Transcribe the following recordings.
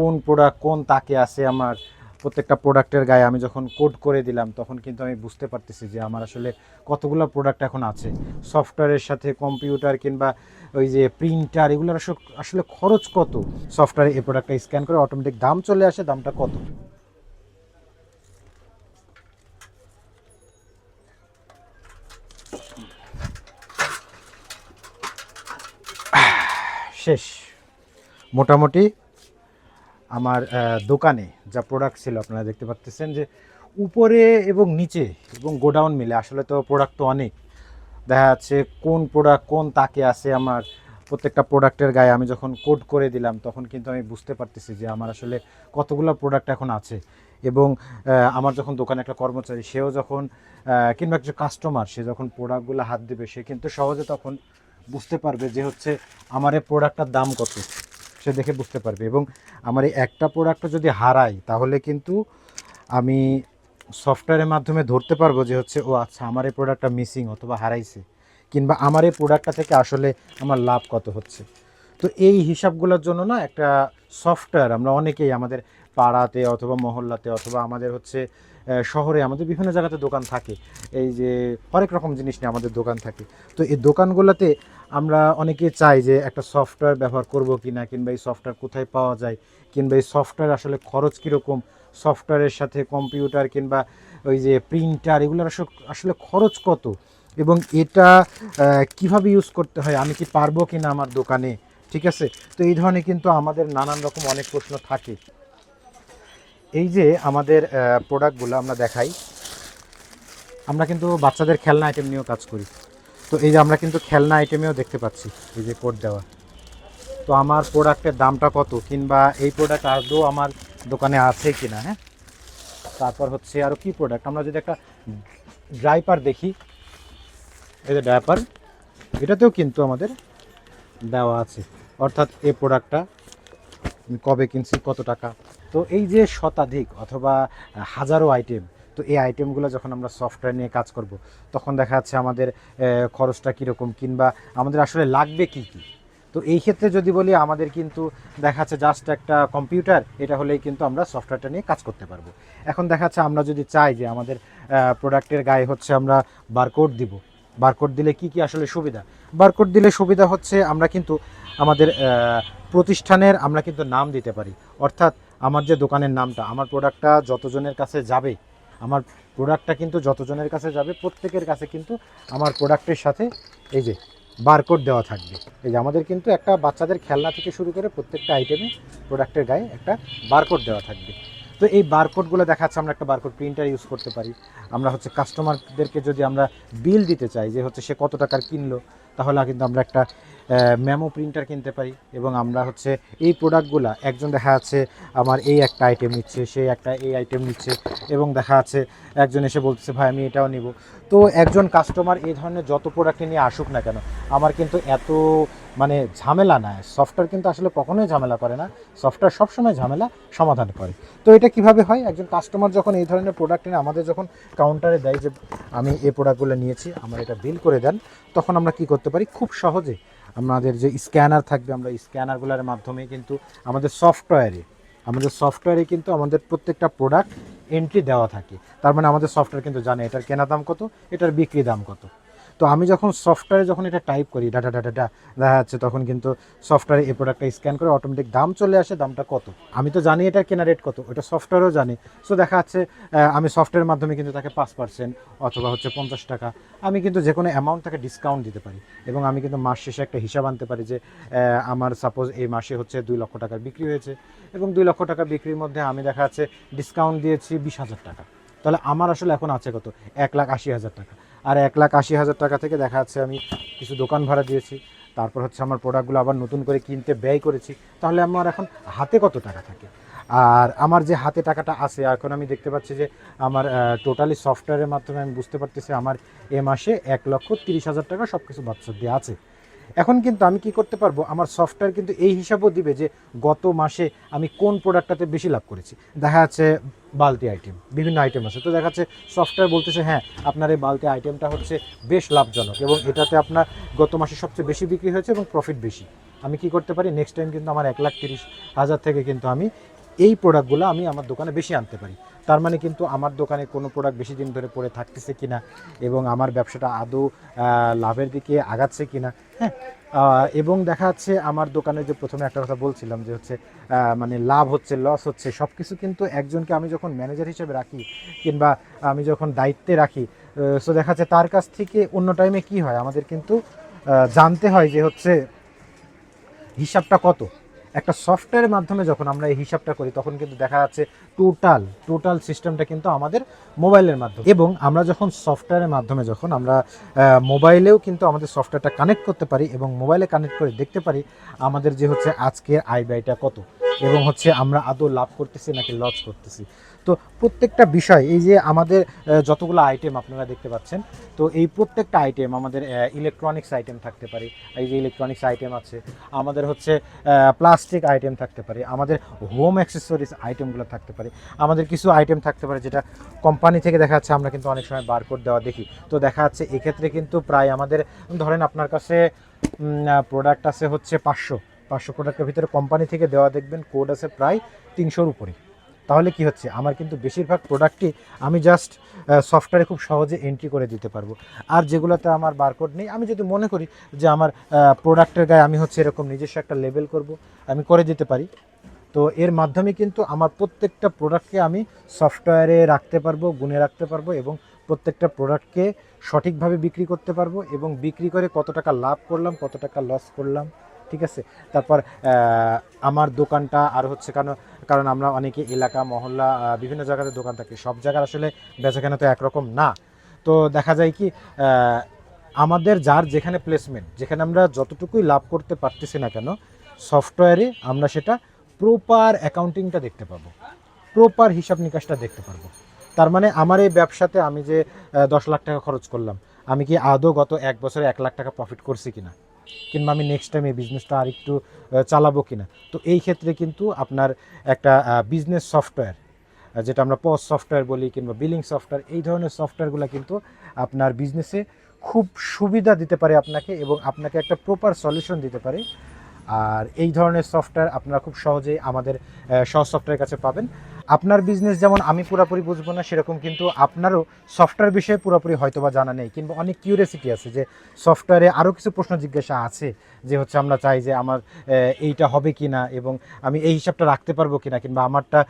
কোন প্রোডাক্ট কোন তাকে আছে আমার প্রত্যেকটা প্রোডাক্টের গায়ে আমি যখন কোড করে দিলাম, তখন কিন্তু আমি বুঝতে পারতেছি যে আমার আসলে কতগুলো প্রোডাক্ট এখন আছে। সফটওয়্যারের সাথে কম্পিউটার কিংবা ওই যে প্রিন্টার এগুলোর আসলে- খরচ কত? সফটওয়্যারে এই প্রোডাক্টটা স্ক্যান করে অটোমেটিক দাম চলে আসে, দামটা কত? শেষ। মোটামুটি আমার দোকানে যা প্রোডাক্ট ছিল, আপনারা দেখতে পাচ্ছেন যে উপরে এবং নিচে এবং গোডাউন মিলে, আসলে তো প্রোডাক্ট তো অনেক। দেখা যাচ্ছে কোন প্রোডাক্ট কোন তাকে আছে আমার প্রত্যেকটা প্রোডাক্টের গায়ে। আমি যখন কোড করে দিলাম, তখন কিন্তু আমি বুঝতে পারতেছি যে আমার আসলে কতগুলো প্রোডাক্ট এখন আছে। এবং আমার যখন দোকানে একটা কর্মচারী, সেও যখন কিংবা একজন কাস্টমার সে যখন প্রোডাক্টগুলো হাত দেবে, সে কিন্তু সহজে তখন বুঝতে পারবে যে হচ্ছে আমার এই প্রোডাক্টটার দাম কত। সে দেখে বুঝতে পারবে। এবং আমার এই একটা প্রোডাক্টও যদি হারাই, তাহলে কিন্তু আমি সফটওয়্যারের মাধ্যমে ধরতে পারব যে হচ্ছে, ও আচ্ছা আমার এই প্রোডাক্টটা মিসিং অথবা হারাইছে। কিংবা আমার এই প্রোডাক্টটা থেকে আসলে আমার লাভ কত হচ্ছে? তো এই হিসাবগুলোর জন্য না একটা সফটওয়্যার আমরা অনেকেই আমাদের পাড়াতে অথবা মহল্লাতে অথবা আমাদের হচ্ছে শহরে আমাদের বিভিন্ন জায়গাতে দোকান থাকে। এই যে হরেক রকম জিনিস নিয়ে আমাদের দোকান থাকে। তো এই দোকানগুলোতে আমরা অনেকে চাই যে একটা সফটওয়্যার ব্যবহার করব কি না কিংবা এই সফটওয়্যার কোথায় পাওয়া যায়, কিংবা এই সফটওয়্যার আসলে খরচ কীরকম, সফটওয়্যারের সাথে কম্পিউটার কিংবা ওই যে প্রিন্টার, এগুলোর আসলে খরচ কত? এবং এটা কীভাবে ইউজ করতে হয়? আমি কি পারব কি না আমার দোকানে? ঠিক আছে? তো এই ধরনের কিন্তু আমাদের নানান রকম অনেক প্রশ্ন থাকে। এই যে আমাদের প্রোডাক্টগুলো আমরা দেখাই, আমরা কিন্তু বাচ্চাদের খেলনা আইটেম নিয়েও কাজ করি। তো এই যে আমরা কিন্তু খেলনা আইটেমেও দেখতে পাচ্ছি, এই যে কোড দেওয়া। তো আমার প্রোডাক্টের দামটা কত? কিংবা এই প্রোডাক্ট আদৌ আমার দোকানে আছে কি না হ্যাঁ? তারপর হচ্ছে আরও কি প্রোডাক্ট আমরা যদি একটা ড্রাইপার দেখি, এই যে ড্রাইপার এটাতেও কিন্তু আমাদের দেওয়া আছে। অর্থাৎ এই প্রোডাক্টটা কবে কিনছি, কত টাকা? তো এই যে শতাধিক অথবা হাজারো আইটেম তো এই আইটেমগুলো যখন আমরা সফটওয়্যার নিয়ে কাজ করব, তখন দেখা যাচ্ছে আমাদের খরচটা কীরকম কিংবা আমাদের আসলে লাগবে কি কি? তো এই ক্ষেত্রে যদি বলি, আমাদের কিন্তু দেখা যাচ্ছে জাস্ট একটা কম্পিউটার এটা হলেই কিন্তু আমরা সফটওয়্যারটা নিয়ে কাজ করতে পারব। এখন দেখা যাচ্ছে আমরা যদি চাই যে আমাদের প্রোডাক্টের গায়ে হচ্ছে আমরা বারকোড দিব। বারকোড দিলে কি কি আসলে সুবিধা? বারকোড দিলে সুবিধা হচ্ছে আমরা কিন্তু আমাদের প্রতিষ্ঠানের আমরা কিন্তু নাম দিতে পারি। অর্থাৎ আমার যে দোকানের নামটা, আমার প্রোডাক্টটা যতজনের কাছে যাবে, আমার প্রোডাক্টটা কিন্তু যতজনের কাছে যাবে, প্রত্যেকের কাছে কিন্তু আমার প্রোডাক্টের সাথে এই যে বারকোড দেওয়া থাকবে। এই যে আমাদের কিন্তু একটা বাচ্চাদের খেলনা থেকে শুরু করে প্রত্যেকটা আইটেমে প্রোডাক্টের গায়ে একটা বারকোড দেওয়া থাকবে। তো এই বারকোডগুলো দেখাচ্ছে, আমরা একটা বারকোড প্রিন্টার ইউজ করতে পারি। আমরা হচ্ছে কাস্টমারদেরকে যদি আমরা বিল দিতে চাই যে হচ্ছে সে কত টাকার কিনলো, তাহলে কিন্তু আমরা একটা মেমো প্রিন্টার কিনতে পারি এবং আমরা হচ্ছে এই প্রোডাক্টগুলো একজন দেখা যাচ্ছে আমার এই একটা আইটেম নিচ্ছে সেই একটা এই আইটেম নিচ্ছে এবং দেখা যাচ্ছে একজন এসে বলতেছে, ভাই, আমি এটাও নিব। তো একজন কাস্টমার এই ধরনের যত প্রোডাক্ট নিয়ে আসুক না কেন, আমার কিন্তু এত মানে ঝামেলা না সফটওয়্যার কিন্তু আসলে কখনোই ঝামেলা করে না। সফটওয়্যার সবসময় ঝামেলা সমাধান করে। তো এটা কীভাবে হয়? একজন কাস্টমার যখন এই ধরনের প্রোডাক্ট নিয়ে আমাদের যখন কাউন্টারে দেয় যে, আমি এই প্রোডাক্টগুলো নিয়েছি, আমার এটা বিল করে দেন, তখন আমরা কি করতে পারি? খুব সহজে আমাদের যে স্ক্যানার থাকবে, আমরা স্ক্যানারগুলোর মাধ্যমে কিন্তু আমাদের সফটওয়্যারে আমাদের সফটওয়্যারে কিন্তু আমাদের প্রত্যেকটা প্রোডাক্ট এন্ট্রি দেওয়া থাকে। তার মানে আমাদের সফটওয়্যার কিন্তু জানে এটার কেনা দাম কত, এটার বিক্রি দাম কত। তো আমি যখন সফটওয়্যারে যখন এটা টাইপ করি ডাটা ডাটা ডা দেখা যাচ্ছে তখন কিন্তু সফটওয়্যারে এই প্রোডাক্টটা স্ক্যান করে অটোমেটিক দাম চলে আসে, দামটা কত? আমি তো জানি এটার কেনা রেট কত ওটা সফটওয়্যারও জানি। সো দেখা যাচ্ছে আমি সফটওয়্যারের মাধ্যমে কিন্তু তাকে পাঁচ পার্সেন্ট অথবা হচ্ছে পঞ্চাশ টাকা, আমি কিন্তু যে কোনো অ্যামাউন্ট তাকে ডিসকাউন্ট দিতে পারি। এবং আমি কিন্তু মাস শেষে একটা হিসাব আনতে পারি যে আমার সাপোজ এই মাসে হচ্ছে দুই লক্ষ টাকার বিক্রি হয়েছে। এবং দুই লক্ষ টাকা বিক্রির মধ্যে আমি দেখা যাচ্ছে ডিসকাউন্ট দিয়েছি বিশ হাজার টাকা। তাহলে আমার আসলে এখন আছে কত? এক লাখ আশি হাজার টাকা। আর এক লাখ আশি হাজার টাকা থেকে দেখা যাচ্ছে আমি কিছু দোকান ভাড়া দিয়েছি। তারপর হচ্ছে আমার প্রোডাক্টগুলো আবার নতুন করে কিনতে ব্যয় করেছি। তাহলে আমার এখন হাতে কত টাকা থাকে? আর আমার যে হাতে টাকাটা আছে, এখন আমি দেখতে পাচ্ছি যে আমার টোটালি সফটওয়্যারের মাধ্যমে আমি বুঝতে পারতেছি আমার এ মাসে এক লক্ষ তিরিশ হাজার টাকা সব কিছু বাচ্চা দিয়ে আছে। এখন কিন্তু আমি কি করতে পারব? আমার সফটওয়্যার কিন্তু এই হিসাবও দিবে যে গত মাসে আমি কোন প্রোডাক্টটাতে বেশি লাভ করেছি। দেখা যাচ্ছে বালতি আইটেম বিভিন্ন আইটেম আছে। তো দেখা যাচ্ছে সফটওয়্যার বলতেছে হ্যাঁ আপনার এই বালতি আইটেমটা হচ্ছে বেশ লাভজনক এবং এটাতে আপনার গত মাসে সবচেয়ে বেশি বিক্রি হয়েছে এবং প্রফিট বেশি। আমি কি করতে পারি? নেক্সট টাইম কিন্তু আমার এক লাখ তিরিশ হাজার থেকে কিন্তু আমি এই প্রোডাক্টগুলো আমি আমার দোকানে বেশি আনতে পারি। তার মানে কিন্তু আমার দোকানে কোনো প্রোডাক্ট বেশি দিন ধরে পড়ে থাকতেছে কিনা এবং আমার ব্যবসাটা আদৌ লাভের দিকে আগাচ্ছে কিনা হ্যাঁ? এবং দেখা যাচ্ছে আমার দোকানে যে প্রথমে একটা কথা বলছিলাম যে হচ্ছে মানে লাভ হচ্ছে লস হচ্ছে সব কিছু কিন্তু একজনকে আমি যখন ম্যানেজার হিসেবে রাখি কিংবা আমি যখন দায়িত্বে রাখি সো দেখা যাচ্ছে তার কাছ থেকে অন্য টাইমে কি হয়? আমাদের কিন্তু জানতে হয় যে হচ্ছে হিসাবটা কত। একটা সফটওয়্যারের মাধ্যমে যখন আমরা এই হিসাবটা করি, তখন কিন্তু দেখা যাচ্ছে টোটাল টোটাল সিস্টেমটা কিন্তু আমাদের মোবাইলের মাধ্যমে। এবং আমরা যখন সফটওয়্যারের মাধ্যমে যখন আমরা মোবাইলেও কিন্তু আমাদের সফটওয়্যারটা কানেক্ট করতে পারি এবং মোবাইলে কানেক্ট করে দেখতে পারি, আমাদের যে হচ্ছে আজকের আই ব্যয়টা কত। এবং হচ্ছে আমরা আদৌ লাভ করতেছি নাকি লস করতেছি। তো প্রত্যেকটা বিষয়, এই যে আমাদের যতগুলো আইটেম আপনারা দেখতে পাচ্ছেন, তো এই প্রত্যেকটা আইটেম আমাদের ইলেকট্রনিক্স আইটেম থাকতে পারে, এই যে ইলেকট্রনিক্স আইটেম আছে, আমাদের হচ্ছে প্লাস্টিক আইটেম থাকতে পারে, আমাদের হোম অ্যাক্সেসরিজ আইটেমগুলো থাকতে পারে, আমাদের কিছু আইটেম থাকতে পারে যেটা কোম্পানি থেকে দেখা যাচ্ছে আমরা কিন্তু অনেক সময় বারকোড দেওয়া দেখি। তো দেখা যাচ্ছে এক্ষেত্রে কিন্তু প্রায় আমাদের, ধরেন আপনার কাছে প্রোডাক্ট আছে হচ্ছে পাঁচশো পাঁচশো প্রোডাক্টের ভিতরে কোম্পানি থেকে দেওয়া দেখবেন কোড আছে প্রায় তিনশোর উপরে। তাহলে কি হচ্ছে? আমার কিন্তু বেশিরভাগ প্রোডাক্টই আমি জাস্ট সফটওয়্যারে খুব সহজে এন্ট্রি করে দিতে পারব। আর যেগুলোতে আমার বারকোড নেই, আমি যদি মনে করি যে আমার প্রোডাক্টের গায়ে আমি হচ্ছে এরকম নিজস্ব একটা লেবেল করব, আমি করে দিতে পারি। তো এর মাধ্যমে কিন্তু আমার প্রত্যেকটা প্রোডাক্টকে আমি সফটওয়্যারে রাখতে পারব, গুনে রাখতে পারব এবং প্রত্যেকটা প্রোডাক্টকে সঠিকভাবে বিক্রি করতে পারব এবং বিক্রি করে কত টাকা লাভ করলাম, কত টাকা লস করলাম। ঠিক আছে? তারপর আমার দোকানটা আর হচ্ছে কারণ কারণ আমরা অনেকে এলাকা, মহল্লা বিভিন্ন জায়গাতে দোকান থাকি। সব জায়গার আসলে বেচাকেনা তো একরকম না। তো দেখা যায় কি আমাদের যার যেখানে প্লেসমেন্ট যেখানে আমরা যতটুকুই লাভ করতে পারতেছি না কেন সফটওয়্যারে আমরা সেটা প্রপার অ্যাকাউন্টিংটা দেখতে পাবো। প্রপার হিসাব নিকাশটা দেখতে পারব। তার মানে আমার এই ব্যবসাতে আমি যে দশ লাখ টাকা খরচ করলাম, আমি কি আদৌ গত এক বছরে এক লাখ টাকা প্রফিট করছি কিনা? কিংবা আমি নেক্সট টাইম এই বিজনেসটা আর একটু চালাবো কিনা। তো এই ক্ষেত্রে কিন্তু আপনার একটা বিজনেস সফটওয়্যার যেটা আমরা পস সফটওয়্যার বলি কিংবা বিলিং সফটওয়্যার এই ধরনের সফটওয়্যারগুলো কিন্তু আপনার বিজনেসে খুব সুবিধা দিতে পারে আপনাকে এবং আপনাকে একটা প্রপার সলিউশন দিতে পারে। আর এই ধরনের সফটওয়্যার আপনারা খুব সহজেই আমাদের সহজ সফটওয়্যার কাছে পাবেন। আপনার বিজনেস যেমন আমি পুরোপুরি বুঝব না, সেরকম কিন্তু আপনারও সফটওয়্যার বিষয়ে পুরোপুরি হয়তোবা জানা নেই, কিংবা অনেক কিউরিয়াসিটি আছে যে সফটওয়্যারে আরও কিছু প্রশ্ন জিজ্ঞাসা আছে, যে হচ্ছে আমরা চাই যে আমার এইটা হবে কি না এবং আমি এই হিসাবটা রাখতে পারব কি না কিংবা আমারটা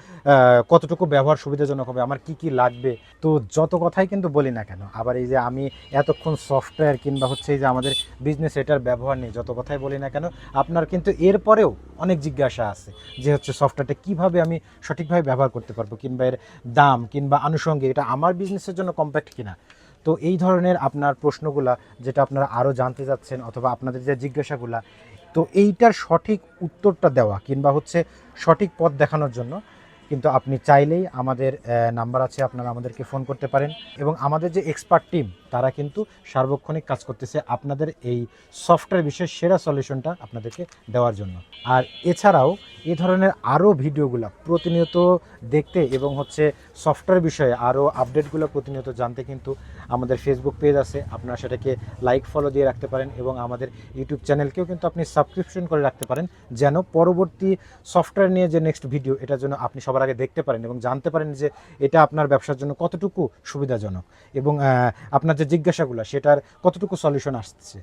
কতটুকু ব্যবহার সুবিধাজনক হবে, আমার কি কি লাগবে? তো যত কথাই কিন্তু বলি না কেন, আবার এই যে আমি এতক্ষণ সফটওয়্যার কিংবা হচ্ছে এই যে আমাদের বিজনেস এটার ব্যবহার নেই যত কথাই বলি না কেন, আপনার কিন্তু এরপরেও অনেক জিজ্ঞাসা আছে যে হচ্ছে সফটওয়্যারটা কীভাবে আমি সঠিকভাবে ব্যবহার করতে পারব কিংবা এর দাম কিংবা আনুষঙ্গিক, এটা আমার বিজনেসের জন্য কম্প্যাক্ট কিনা? তো এই ধরনের আপনার প্রশ্নগুলা যেটা আপনারা আরও জানতে যাচ্ছেন অথবা আপনাদের যে জিজ্ঞাসাগুলা, তো এইটার সঠিক উত্তরটা দেওয়া কিংবা হচ্ছে সঠিক পথ দেখানোর জন্য কিন্তু আপনি চাইলেই আমাদের নাম্বার আছে, আপনারা আমাদেরকে ফোন করতে পারেন। এবং আমাদের যে এক্সপার্ট টিম, তারা কিন্তু সার্বক্ষণিক কাজ করতেছে আপনাদের এই সফটওয়্যার বিষয়ে সেরা সলিউশনটা আপনাদেরকে দেওয়ার জন্য। আর এছাড়াও এ ধরনের আরও ভিডিওগুলো প্রতিনিয়ত দেখতে এবং হচ্ছে সফটওয়্যার বিষয়ে আরও আপডেটগুলো প্রতিনিয়ত জানতে কিন্তু আমাদের ফেসবুক পেজ আছে। আপনারা সেটাকে লাইক ফলো দিয়ে রাখতে পারেন এবং আমাদের ইউটিউব চ্যানেলকেও কিন্তু আপনি সাবস্ক্রিপশন করে রাখতে পারেন, যেন পরবর্তী সফটওয়্যার নিয়ে যে নেক্সট ভিডিও এটার জন্য আপনি সবার আগে দেখতে পারেন এবং জানতে পারেন যে এটা আপনার ব্যবসার জন্য কতটুকু সুবিধাজনক এবং আপনার যে জিজ্ঞাসাগুলো, সেটার কতটুকু সলিউশন আসছে।